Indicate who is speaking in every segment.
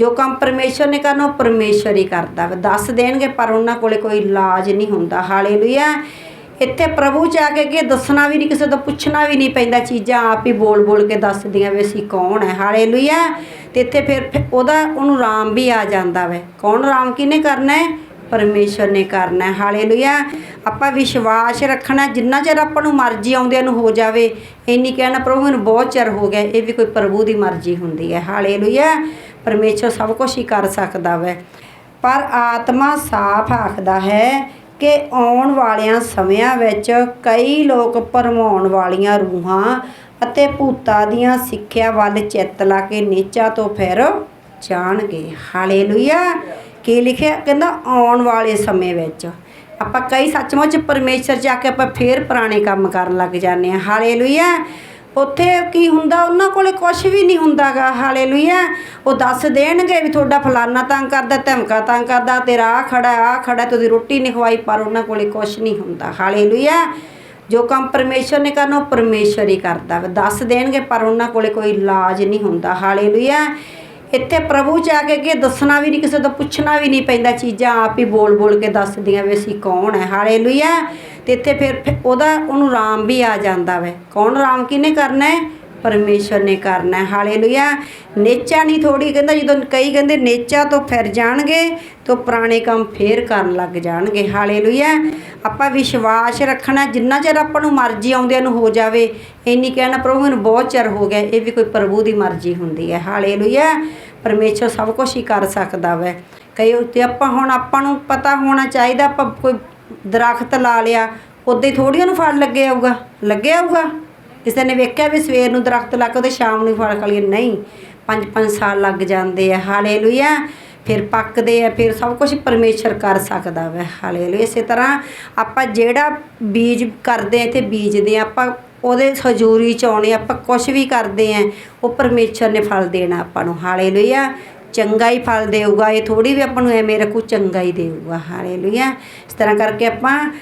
Speaker 1: ਜੋ ਕੰਮ ਪਰਮੇਸ਼ਰ ਨੇ ਕਰਨਾ, ਉਹ ਪਰਮੇਸ਼ਰ ਹੀ ਕਰਦਾ ਵਾ। ਦੱਸ ਦੇਣਗੇ, ਪਰ ਉਹਨਾਂ ਕੋਲੇ ਕੋਈ ਇਲਾਜ ਨਹੀਂ ਹੁੰਦਾ। ਹਾਲੇਲੂਇਆ। ਇੱਥੇ ਪ੍ਰਭੂ ਚ ਆ ਕੇ ਕਿ ਦੱਸਣਾ ਵੀ ਨਹੀਂ, ਕਿਸੇ ਤੋਂ ਪੁੱਛਣਾ ਵੀ ਨਹੀਂ ਪੈਂਦਾ। ਚੀਜ਼ਾਂ ਆਪ ਹੀ ਬੋਲ ਬੋਲ ਕੇ ਦੱਸਦੀਆਂ ਵੀ ਅਸੀਂ ਕੌਣ ਹੈ। ਹਾਲੇਲੂਇਆ। ਤੇ ਇੱਥੇ ਫਿਰ ਉਹਦਾ, ਉਹਨੂੰ ਰਾਮ ਵੀ ਆ ਜਾਂਦਾ ਵੇ। ਕੌਣ ਰਾਮ? ਕਿਹਨੇ ਕਰਨਾ ਹੈ? ਪਰਮੇਸ਼ਰ ਨੇ ਕਰਨਾ ਹੈ। ਹਾਲੇਲੂਇਆ। ਆਪਾਂ ਵਿਸ਼ਵਾਸ ਰੱਖਣਾ, ਜਿੰਨਾ ਚਿਰ ਆਪਾਂ ਨੂੰ ਮਰਜ਼ੀ ਆਉਂਦਿਆਂ ਨੂੰ ਹੋ ਜਾਵੇ, ਇੰਨੀ ਕਹਿਣਾ, ਪ੍ਰਭੂ ਮੈਨੂੰ ਬਹੁਤ ਚਿਰ ਹੋ ਗਿਆ, ਇਹ ਵੀ ਕੋਈ ਪ੍ਰਭੂ ਦੀ ਮਰਜ਼ੀ ਹੁੰਦੀ ਹੈ। ਹਾਲੇਲੂਇਆ। ਪਰਮੇਸ਼ਰ ਸਭ ਕੁਝ ਹੀ ਕਰ ਸਕਦਾ ਵੈ। ਪਰ ਆਤਮਾ ਸਾਫ਼ ਆਖਦਾ ਹੈ ਕਿ ਆਉਣ ਵਾਲਿਆਂ ਸਮਿਆਂ ਵਿੱਚ ਕਈ ਲੋਕ ਭਰਮਾਉਣ ਵਾਲੀਆਂ ਰੂਹਾਂ ਅਤੇ ਭੂਤਾਂ ਦੀਆਂ ਸਿੱਖਿਆ ਵੱਲ ਚਿੱਤ ਲਾ ਕੇ ਨੀਚਾ ਤੋਂ ਫਿਰ ਜਾਣਗੇ। ਹਾਲੇਲੂਇਆ। ਕੀ ਲਿਖਿਆ? ਕਹਿੰਦਾ ਆਉਣ ਵਾਲੇ ਸਮੇਂ ਵਿੱਚ। ਆਪਾਂ ਕਈ ਸੱਚਮੁੱਚ ਪਰਮੇਸ਼ਰ ਜਾ ਕੇ ਆਪਾਂ ਫੇਰ ਪੁਰਾਣੇ ਕੰਮ ਕਰਨ ਲੱਗ ਜਾਂਦੇ ਹਾਂ। ਹਾਲੇਲੂਇਆ। ਉੱਥੇ ਕੀ ਹੁੰਦਾ, ਉਹਨਾਂ ਕੋਲੇ ਕੁਝ ਵੀ ਨਹੀਂ ਹੁੰਦਾਗਾ। ਹਾਲੇਲੂਇਆ। ਉਹ ਦੱਸ ਦੇਣਗੇ ਵੀ ਤੁਹਾਡਾ ਫਲਾਨਾ ਤੰਗ ਕਰਦਾ, ਧਮਕਾ ਤੰਗ ਕਰਦਾ, ਤੇਰਾ ਆ ਖੜਾ ਆ ਖੜਾ ਤੇ ਰੋਟੀ ਨਹੀਂ ਖਵਾਈ, ਪਰ ਉਹਨਾਂ ਕੋਲੇ ਕੁਝ ਨਹੀਂ ਹੁੰਦਾ। ਹਾਲੇਲੂਇਆ। ਜੋ ਕੰਮ ਪਰਮੇਸ਼ਰ ਨੇ ਕਰਨਾ, ਉਹ ਪਰਮੇਸ਼ਰ ਹੀ ਕਰਦਾ ਦੱਸ ਦੇਣਗੇ, ਪਰ ਉਹਨਾਂ ਕੋਲੇ ਕੋਈ ਇਲਾਜ ਨਹੀਂ ਹੁੰਦਾ। ਹਾਲੇਲੂਇਆ। ਇੱਥੇ ਪ੍ਰਭੂ ਚ ਆ ਕੇ ਕਿ ਦੱਸਣਾ ਵੀ ਨਹੀਂ ਕਿਸੇ ਤੋਂ ਪੁੱਛਣਾ ਵੀ ਨਹੀਂ ਪੈਂਦਾ, ਚੀਜ਼ਾਂ ਆਪ ਹੀ ਬੋਲ ਬੋਲ ਕੇ ਦੱਸਦੀਆਂ ਵੀ ਅਸੀਂ ਕੌਣ ਹੈ। ਹਾਲੇਲੂਇਆ ਤੇ ਇੱਥੇ ਫਿਰ ਫਿਰ ਉਹਦਾ, ਉਹਨੂੰ ਰਾਮ ਵੀ ਆ ਜਾਂਦਾ ਵੈ। ਕੌਣ ਆਰਾਮ ਕਿਹਨੇ ਕਰਨਾ ਹੈ? ਪਰਮੇਸ਼ਰ ਨੇ ਕਰਨਾ ਹੈ। ਹਾਲੇਲੂਇਆ। ਨੇਚਾ ਨਹੀਂ ਥੋੜੀ ਕਹਿੰਦਾ ਜਦੋਂ ਕਈ ਕਹਿੰਦੇ ਨੇਚਾ ਤੋਂ ਫਿਰ ਜਾਣਗੇ, ਤਾਂ ਪੁਰਾਣੇ ਕੰਮ ਫੇਰ ਕਰਨ ਲੱਗ ਜਾਣਗੇ। ਹਾਲੇਲੂਇਆ। ਆਪਾਂ ਵਿਸ਼ਵਾਸ ਰੱਖਣਾ, ਜਿੰਨਾ ਚਿਰ ਆਪਾਂ ਨੂੰ ਮਰਜ਼ੀ ਆਉਂਦਿਆਂ ਨੂੰ ਹੋ ਜਾਵੇ ਇੰਨੀ ਕਹਿਣਾ, ਪ੍ਰਭੂ ਮੈਨੂੰ ਬਹੁਤ ਚਿਰ ਹੋ ਗਿਆ, ਇਹ ਵੀ ਕੋਈ ਪ੍ਰਭੂ ਦੀ ਮਰਜ਼ੀ ਹੁੰਦੀ ਹੈ। ਹਾਲੇਲੂਇਆ। ਪਰਮੇਸ਼ਰ ਸਭ ਕੁਝ ਹੀ ਕਰ ਸਕਦਾ ਵੈ। ਕਈ ਉੱਤੇ ਆਪਾਂ ਹੁਣ, ਆਪਾਂ ਨੂੰ ਪਤਾ ਹੋਣਾ ਚਾਹੀਦਾ, ਆਪਾਂ ਕੋਈ ਦਰਖਤ ਲਾ ਲਿਆ ਉਦਾਂ ਹੀ ਥੋੜ੍ਹੀ ਉਹਨੂੰ ਫਲ ਲੱਗੇ ਆਊਗਾ? ਲੱਗੇ ਆਊਗਾ? ਕਿਸੇ ਨੇ ਵੇਖਿਆ ਵੀ ਸਵੇਰ ਨੂੰ ਦਰਖਤ ਲੱਗ ਕੇ ਉਹਦੇ ਸ਼ਾਮ ਨੂੰ ਫਲ ਖਲੀਏ ਨਹੀਂ। 5-5 ਸਾਲ ਲੱਗ ਜਾਂਦੇ ਆ। ਹਾਲੇਲੂਇਆ। ਫਿਰ ਪੱਕਦੇ ਆ, ਫਿਰ ਸਭ ਕੁਝ ਪਰਮੇਸ਼ਰ ਕਰ ਸਕਦਾ ਵੈ। ਹਾਲੇਲੂਇਆ। ਇਸੇ ਤਰ੍ਹਾਂ ਆਪਾਂ ਜਿਹੜਾ ਬੀਜ ਕਰਦੇ ਆ, ਇੱਥੇ ਬੀਜਦੇ ਆ, ਆਪਾਂ ਉਹਦੇ ਹਜ਼ੂਰੀ ਚ ਆਉਣੇ ਆਪਾਂ ਕੁਝ ਵੀ ਕਰਦੇ ਆ, ਉਹ ਪਰਮੇਸ਼ਰ ਨੇ ਫਲ ਦੇਣਾ ਆਪਾਂ ਨੂੰ। ਹਾਲੇਲੂਇਆ। ਚੰਗਾ ਹੀ ਫਲ ਦੇਊਗਾ। ਇਹ ਥੋੜੀ ਵੀ ਆਪਾਂ ਨੂੰ ਐਵੇਂ ਰੱਖੂ, ਚੰਗਾ ਹੀ ਦੇਊਗਾ। ਹਾਲੇਲੂਇਆ। ਇਸ ਤਰ੍ਹਾਂ ਕਰਕੇ ਆਪਾਂ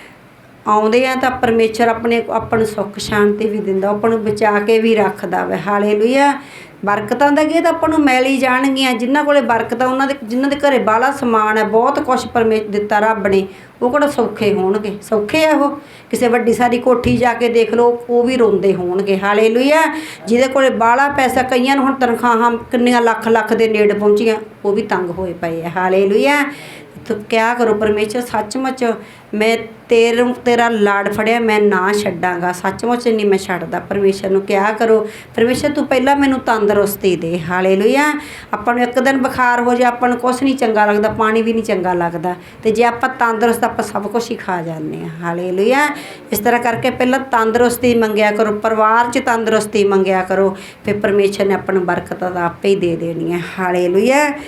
Speaker 1: ਆਉਂਦੇ ਆ ਤਾਂ ਪਰਮੇਸ਼ਰ ਆਪਣੇ ਆਪਾਂ ਨੂੰ ਸੁੱਖ, ਸ਼ਾਂਤੀ ਵੀ ਦਿੰਦਾ, ਆਪਾਂ ਨੂੰ ਬਚਾ ਕੇ ਵੀ ਰੱਖਦਾ ਵੇ। ਹਾਲੇਲੂਇਆ। ਬਰਕਤਾਂ ਦਾ ਕੀ ਤਾਂ ਆਪਾਂ ਨੂੰ ਮਿਲ ਹੀ ਜਾਣਗੀਆਂ। ਜਿਨ੍ਹਾਂ ਕੋਲੇ ਬਰਕਤਾਂ, ਉਹਨਾਂ ਦੇ, ਜਿਨ੍ਹਾਂ ਦੇ ਘਰੇ ਬਾਹਲਾ ਸਮਾਨ ਹੈ ਬਹੁਤ ਕੁਝ ਪਰਮੇਸ਼ਰ ਦਿੱਤਾ ਰੱਬ ਨੇ। ਉਹ ਕਿਹੜਾ ਸੌਖੇ ਹੋਣਗੇ? ਸੌਖੇ ਆ ਉਹ। ਕਿਸੇ ਵੱਡੀ ਸਾਰੀ ਕੋਠੀ ਜਾ ਕੇ ਦੇਖ ਲਓ, ਉਹ ਵੀ ਰੋਂਦੇ ਹੋਣਗੇ। ਹਾਲੇਲੂਇਆ। ਜਿਹਦੇ ਕੋਲੇ ਬਾਹਲਾ ਪੈਸਾ, ਕਈਆਂ ਨੂੰ ਹੁਣ ਤਨਖਾਹਾਂ ਕਿੰਨੀਆਂ ਲੱਖ ਲੱਖ ਦੇ ਨੇੜੇ ਪਹੁੰਚੀਆਂ, ਉਹ ਵੀ ਤੰਗ ਹੋਏ ਪਏ ਆ। ਹਾਲੇਲੂਇਆ। ਤੋ ਕਿਆ ਕਰੋ ਪਰਮੇਸ਼ਰ, ਸੱਚਮੁੱਚ ਮੈਂ ਤੇਰੇ, ਤੇਰਾ ਲਾੜ ਫੜਿਆ, ਮੈਂ ਨਾ ਛੱਡਾਂਗਾ। ਸੱਚਮੁੱਚ ਨਹੀਂ ਮੈਂ ਛੱਡਦਾ। ਪਰਮੇਸ਼ਰ ਨੂੰ ਕਿਆ ਕਰੋ? ਪਰਮੇਸ਼ਰ, ਤੂੰ ਪਹਿਲਾਂ ਮੈਨੂੰ ਤੰਦਰੁਸਤੀ ਦੇ। ਹਾਲੇਲੂਇਆ। ਆਪਾਂ ਨੂੰ ਇੱਕ ਦਿਨ ਬੁਖਾਰ ਹੋ ਜਾ, ਆਪਾਂ ਨੂੰ ਕੁਝ ਨਹੀਂ ਚੰਗਾ ਲੱਗਦਾ, ਪਾਣੀ ਵੀ ਨਹੀਂ ਚੰਗਾ ਲੱਗਦਾ। ਤੇ ਜੇ ਆਪਾਂ ਤੰਦਰੁਸਤ, ਆਪਾਂ ਸਭ ਕੁਝ ਹੀ ਖਾ ਜਾਂਦੇ ਹਾਂ। ਹਾਲੇਲੂਇਆ। ਇਸ ਤਰ੍ਹਾਂ ਕਰਕੇ ਪਹਿਲਾਂ ਤੰਦਰੁਸਤੀ ਮੰਗਿਆ ਕਰੋ, ਪਰਿਵਾਰ 'ਚ ਤੰਦਰੁਸਤੀ ਮੰਗਿਆ ਕਰੋ। ਫਿਰ ਪਰਮੇਸ਼ਰ ਨੇ ਆਪਾਂ ਨੂੰ ਬਰਕਤਾਂ ਤਾਂ ਆਪੇ ਹੀ ਦੇ ਦੇਣੀ ਦੇਣੀਆਂ। ਹਾਲੇਲੂਇਆ।